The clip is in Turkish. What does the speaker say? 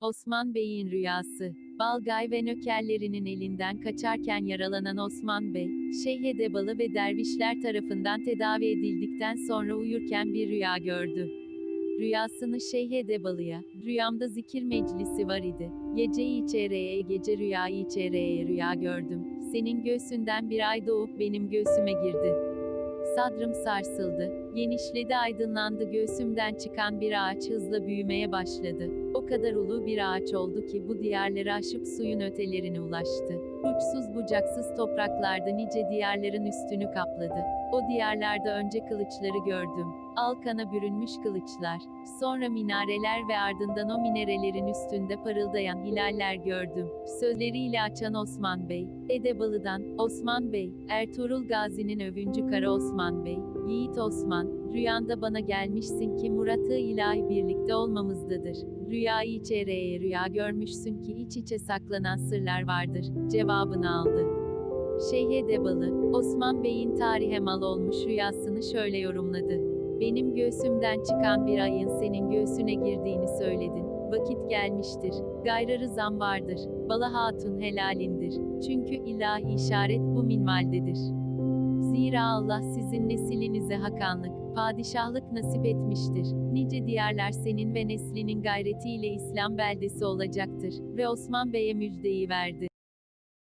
Osman Bey'in rüyası. Balgay ve nökerlerinin elinden kaçarken yaralanan Osman Bey, Şeyh Edebalı ve dervişler tarafından tedavi edildikten sonra uyurken bir rüya gördü. Rüyasını Şeyh Edebalı'ya, rüyamda zikir meclisi var idi. Geceyi içeriye gece rüyayı içeriye rüya gördüm. Senin göğsünden bir ay doğup benim göğsüme girdi. Sadrım sarsıldı, genişledi aydınlandı göğsümden çıkan bir ağaç hızla büyümeye başladı. O kadar ulu bir ağaç oldu ki bu diyarları aşıp suyun ötelerine ulaştı. Uçsuz bucaksız topraklarda nice diyarların üstünü kapladı. O diyarlarda önce kılıçları gördüm. Alkana bürünmüş kılıçlar, sonra minareler ve ardından o minarelerin üstünde parıldayan hilaller gördüm. Sözleriyle açan Osman Bey, Edebalı'dan, Osman Bey, Ertuğrul Gazi'nin övüncü Kara Osman Bey, Yiğit Osman, rüyanda bana gelmişsin ki muratı ilahi birlikte olmamızdadır. Rüyayı içeriye rüya görmüşsün ki iç içe saklanan sırlar vardır. Cevabını aldı. Şeyh Edebalı, Osman Bey'in tarihe mal olmuş rüyasını şöyle yorumladı. Benim göğsümden çıkan bir ayın senin göğsüne girdiğini söyledin. Vakit gelmiştir. Gayrı rızam vardır. Bala hatun helalindir. Çünkü ilahi işaret bu minvaldedir. Zira Allah sizin neslinize hakanlık, padişahlık nasip etmiştir. Nice diyarlar senin ve neslinin gayretiyle İslam beldesi olacaktır. Ve Osman Bey'e müjdeyi verdi.